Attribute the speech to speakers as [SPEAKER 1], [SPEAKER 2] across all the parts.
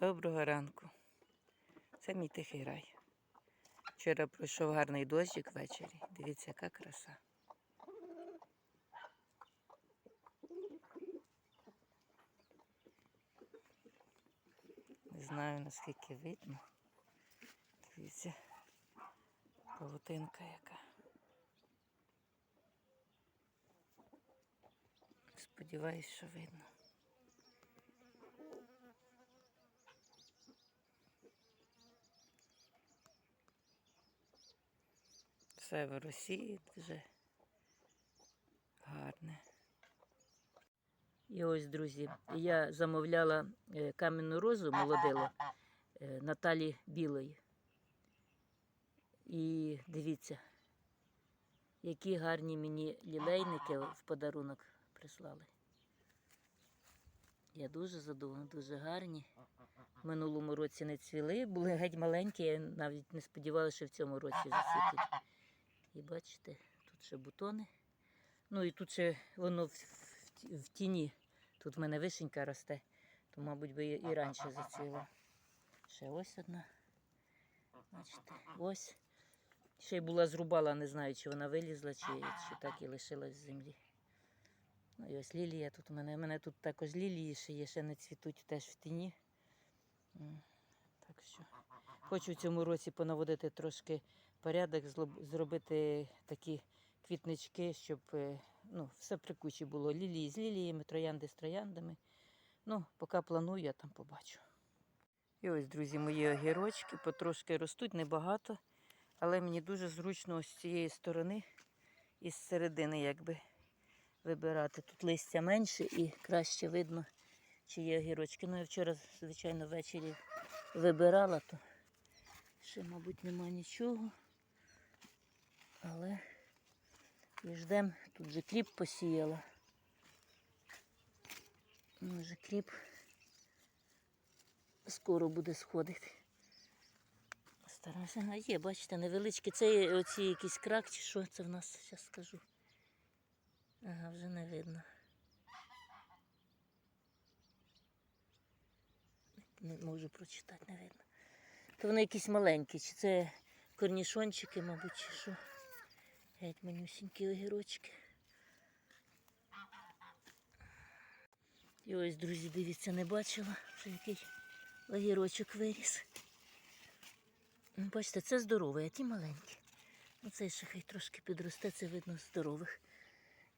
[SPEAKER 1] Доброго ранку. Це мій тихий рай. Вчора пройшов гарний дощик ввечері. Дивіться, яка краса. Не знаю наскільки видно. Дивіться, павутинка яка. Сподіваюсь, що видно. Все в Росії дуже гарне. І ось, друзі, я замовляла е, кам'яну розу молодилу е, Наталі Білої. І дивіться, які гарні мені лілейники в подарунок прислали. Я дуже задоволена, дуже гарні. В минулому році не цвіли, були геть маленькі, я навіть не сподівалася, що в цьому році засвітять. І бачите, тут ще бутони. Ну і тут ще воно в, в, в тіні. Тут в мене вишенька росте, то, мабуть, би і раніше зацвіло. Ще ось одна. Бачите, ось. Ще й була зрубала, не знаю, чи вона вилізла, чи, чи так і лишилась в землі. Ну і ось лілія тут у мене. У мене тут також лілії ще є, ще не цвітуть теж в тіні. Так що хочу в цьому році понаводити трошки порядок, зробити такі квітнички, щоб е, ну, все при кучі було. Лілії з ліліями, троянди з трояндами. Ну, поки планую, я там побачу. І ось, друзі, мої огірочки потрошки ростуть небагато, але мені дуже зручно ось з цієї сторони і з середини якби вибирати. Тут листя менше і краще видно, чи є огірочки. Ну, я вчора, звичайно, ввечері вибирала, то ще, мабуть, нема нічого. Але і ждем, тут же кріп посіяла. Може кріп скоро буде сходити. Стараюся. А є, бачите, невеличкі. Це оці якийсь крак чи що це в нас, зараз скажу. Ага, вже не видно. Не можу прочитати, не видно. То вони якісь маленькі, чи це корнішончики, мабуть, чи що. Геть манюсінькі огірочки. І ось, друзі, дивіться, не бачила, вже який огірочок виріс. Ну, Бачите, це здоровий, а ті маленькі. Ну, цей ще хай трошки підросте, це видно здорових.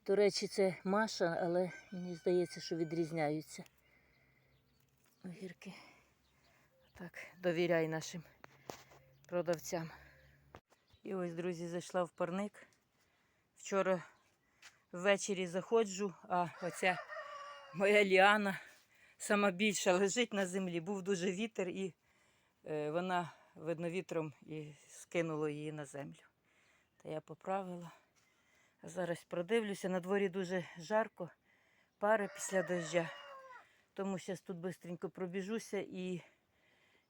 [SPEAKER 1] До речі, це Маша, але мені здається, що відрізняються огірки. Так, довіряй нашим продавцям. І ось, друзі, зайшла в парник. Вчора ввечері заходжу, а оця моя ліана сама більша лежить на землі. Був дуже вітер, і е, вона, видно, вітром і скинуло її на землю. Та я поправила. Зараз продивлюся. На дворі дуже жарко, пари після дождя. Тому зараз тут швидко пробіжуся і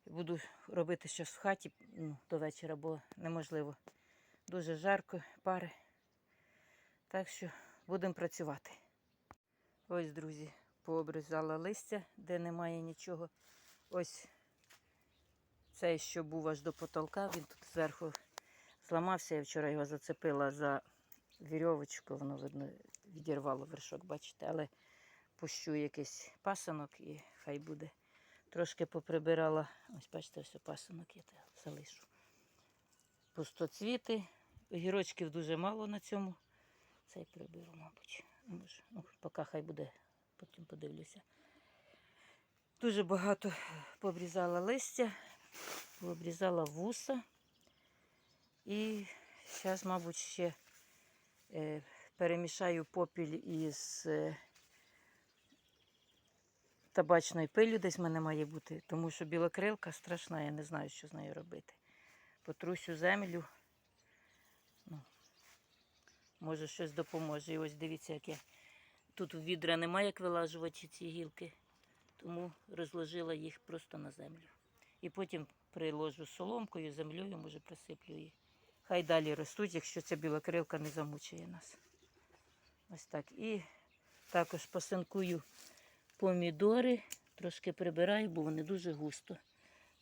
[SPEAKER 1] буду робити щось в хаті ну, до вечора, бо неможливо. Дуже жарко, пари. Так що будемо працювати. Ось, друзі, пообрізала листя, де немає нічого. Ось цей, що був аж до потолка, він тут зверху зламався. Я вчора його зацепила за вірьовочку, воно, видно, відірвало вершок, бачите, але пущу якийсь пасанок і хай буде. Трошки поприбирала. Ось, бачите, ось пасанок я залишу. Пустоцвіти. Огірочків дуже мало на цьому. Цей приберу, мабуть. Може, ну, поки хай буде, потім подивлюся. Дуже багато пообрізала листя, пообрізала вуса. І зараз, мабуть, ще е, перемішаю попіль із е, табачною пилю десь в мене має бути, тому що білокрилка страшна, я не знаю, що з нею робити. Потрусю землю. Ну, може щось допоможе. І ось дивіться, яке. Тут відра немає як вилажувати ці гілки, тому розложила їх просто на землю. І потім приложу соломкою, землею, може присиплю її. Хай далі ростуть, якщо ця білокрилка не замучує нас. Ось так. І також посинкую помідори. Трошки прибираю, бо вони дуже густо.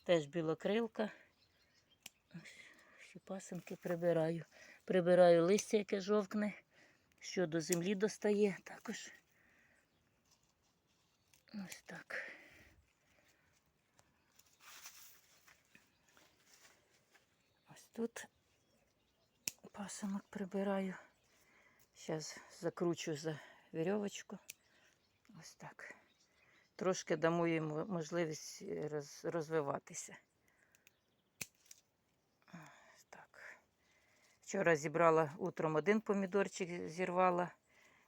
[SPEAKER 1] Теж білокрилка. Ось, пасинки прибираю. Прибираю листя, яке жовкне, що до землі достає також. Ось так. Ось тут пасинок прибираю. Зараз закручу за вірьовочку. Ось так. Трошки дамо їм можливість розвиватися. Ось так. Вчора зібрала утром один помідорчик, зірвала,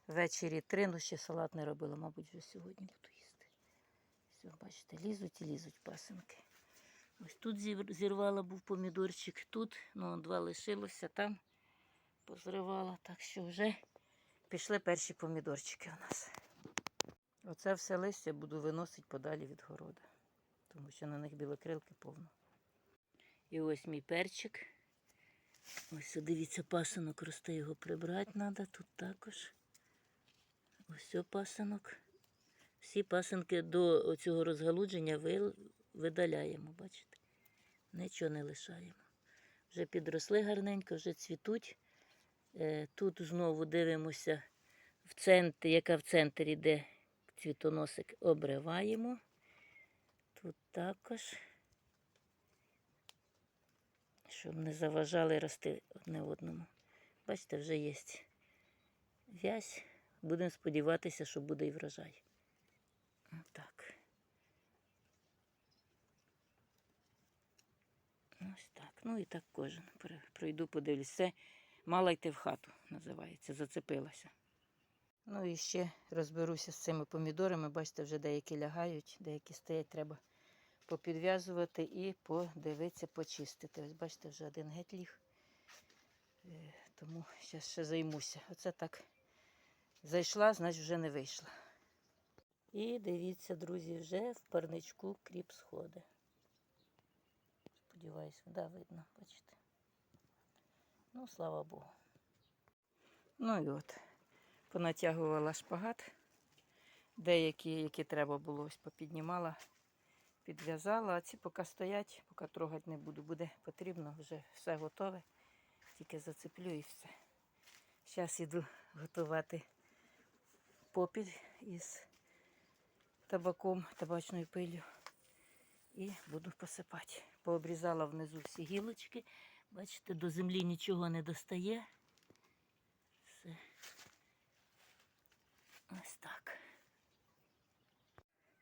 [SPEAKER 1] ввечері три, ну ще салат не робила, мабуть, вже сьогодні буду їсти. Все, бачите, лізуть і лізуть пасинки. Ось тут зірвала був помідорчик, тут, ну, два лишилося, там позривала, так що вже пішли перші помідорчики у нас. Оце все листя буду виносити подалі від города, тому що на них білокрилки повно. І ось мій перчик. Ось дивіться, пасинок росте, його прибрати треба тут також. Ось пасинок. Всі пасинки до цього розгалудження ви- видаляємо, бачите? Нічого не лишаємо. Вже підросли гарненько, вже цвітуть. Е, Тут знову дивимося в центрі, яка в центрі йде цвітоносик, обриваємо. Тут також, щоб не заважали рости одне одному. Бачите, вже є в'язь. Будемо сподіватися, що буде і врожай. Так. Ось так. Ну і так кожен. Пройду, подивлюсь. Це мала йти в хату, називається. Зацепилася. Ну і ще розберуся з цими помідорами. Бачите, вже деякі лягають, деякі стоять, треба попідв'язувати і подивитися, почистити. Ось бачите, вже один геть ліг. Е, Тому зараз ще займуся. Оце так зайшла, значить вже не вийшла. І дивіться, друзі, вже в парничку кріп сходить. Сподіваюсь, да, видно, бачите. Ну, слава Богу. Ну і от, понатягувала шпагат. Деякі, які треба було, ось попіднімала, підв'язала, а ці поки стоять, поки трогати не буду. Буде потрібно, вже все готове. Тільки зацеплю і все. Зараз іду готувати попіл із табаком, табачною пилью. І буду посипати. Пообрізала внизу всі гілочки. Бачите, до землі нічого не достає. Все. Ось так.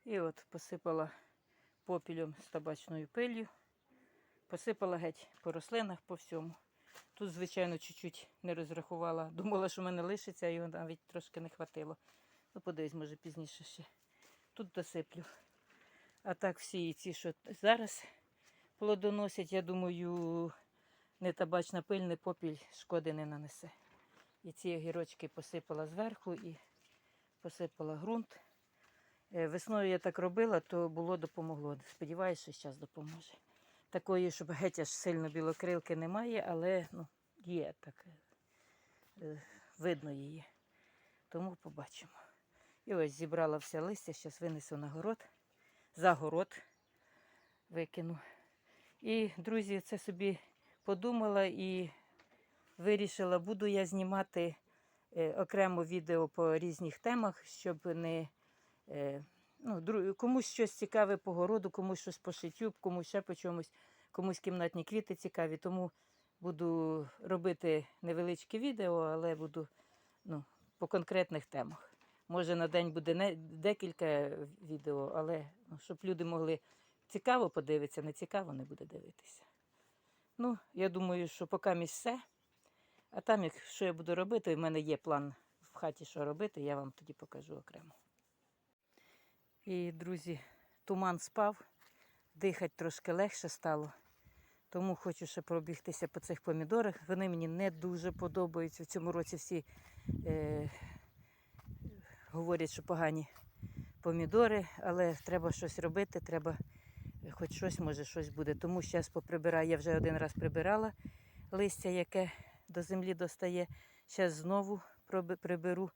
[SPEAKER 1] І от посипала попілем з табачною пиллю. Посипала геть по рослинах, по всьому. Тут, звичайно, чуть-чуть не розрахувала. Думала, що в мене лишиться, а його навіть трошки не хватило. Ну, подивись, може, пізніше ще. Тут досиплю. А так всі ці, що зараз плодоносять, я думаю, не табачна пиль, не попіль шкоди не нанесе. І ці огірочки посипала зверху і посипала ґрунт. Е, Весною я так робила, то було допомогло. Сподіваюся, що зараз допоможе. Такої, щоб геть аж сильно білокрилки немає, але ну, є так. е, Видно її. Тому побачимо. І ось зібрала все листя, зараз винесу на город, за город викину. І, друзі, це собі подумала і вирішила, буду я знімати е, окремо відео по різних темах, щоб не ну, комусь щось цікаве по городу, комусь щось по шиттю, комусь ще по чомусь, комусь кімнатні квіти цікаві. Тому буду робити невеличке відео, але буду ну, по конкретних темах. Може на день буде не декілька відео, але ну, щоб люди могли цікаво подивитися, не цікаво не буде дивитися. Ну, я думаю, що поки місь все. А там, якщо я буду робити, в мене є план в хаті, що робити, я вам тоді покажу окремо. І, друзі, туман спав, дихати трошки легше стало. Тому хочу ще пробігтися по цих помідорах. Вони мені не дуже подобаються. В цьому році всі е, говорять, що погані помідори, але треба щось робити, треба хоч щось, може, щось буде. Тому зараз поприбираю. Я вже один раз прибирала листя, яке до землі достає. Зараз знову приберу.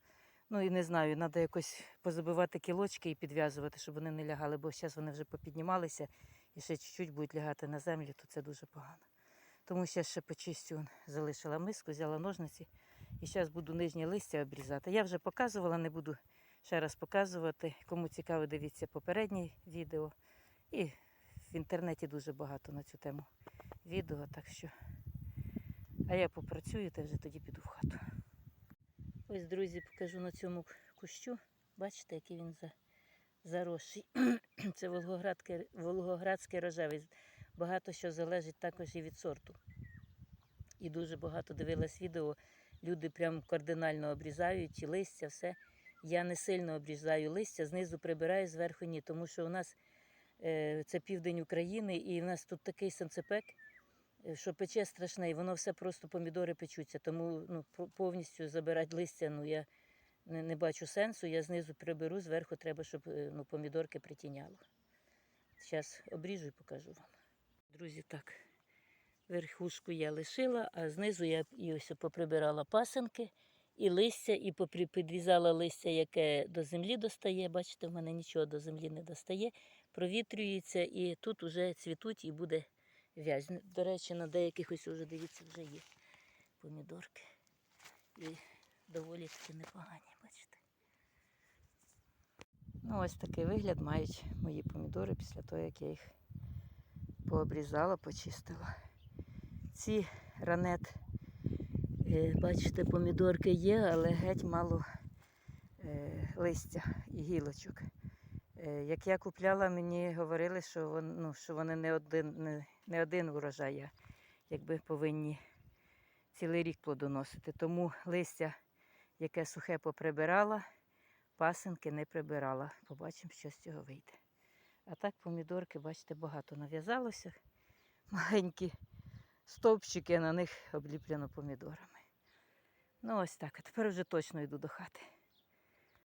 [SPEAKER 1] Ну і не знаю, треба якось позабивати кілочки і підв'язувати, щоб вони не лягали, бо зараз вони вже попіднімалися і ще чуть-чуть будуть лягати на землю, то це дуже погано. Тому ще ще почистю, залишила миску, взяла ножниці і зараз буду нижнє листя обрізати. Я вже показувала, не буду ще раз показувати. Кому цікаво, дивіться попереднє відео. І в інтернеті дуже багато на цю тему відео, так що. А я попрацюю та вже тоді піду в хату. Ось, друзі, покажу на цьому кущу. Бачите, який він за, заросший. Це волгоградський, волгоградський рожевий. Багато що залежить також і від сорту. І дуже багато дивилась відео. Люди прям кардинально обрізають і листя, все. Я не сильно обрізаю листя, знизу прибираю, зверху ні, тому що у нас е, це південь України, і в нас тут такий санцепек, що пече страшне, і воно все просто помідори печуться. Тому ну, повністю забирати листя ну, я не, не бачу сенсу. Я знизу приберу, зверху треба, щоб е, ну, помідорки притіняло. Зараз обріжу і покажу вам. Друзі, так. Верхушку я лишила, а знизу я і ось поприбирала пасенки і листя, і підв'язала листя, яке до землі достає. Бачите, в мене нічого до землі не достає, провітрюється, і тут вже цвітуть і буде вязь. До речі, на деяких ось уже, дивіться, вже є помідорки. І доволі таки непогані, бачите. Ну, ось такий вигляд мають мої помідори після того, як я їх пообрізала, почистила. Ці ранет, е, бачите, помідорки є, але геть мало е, листя і гілочок. Е, Як я купляла, мені говорили, що, вон, ну, що вони не один, не, не один урожай, а якби повинні цілий рік плодоносити. Тому листя, яке сухе поприбирала, пасинки не прибирала. Побачимо, що з цього вийде. А так помідорки, бачите, багато нав'язалося. Маленькі стовпчики, на них обліплено помідорами. Ну ось так, а тепер вже точно йду до хати.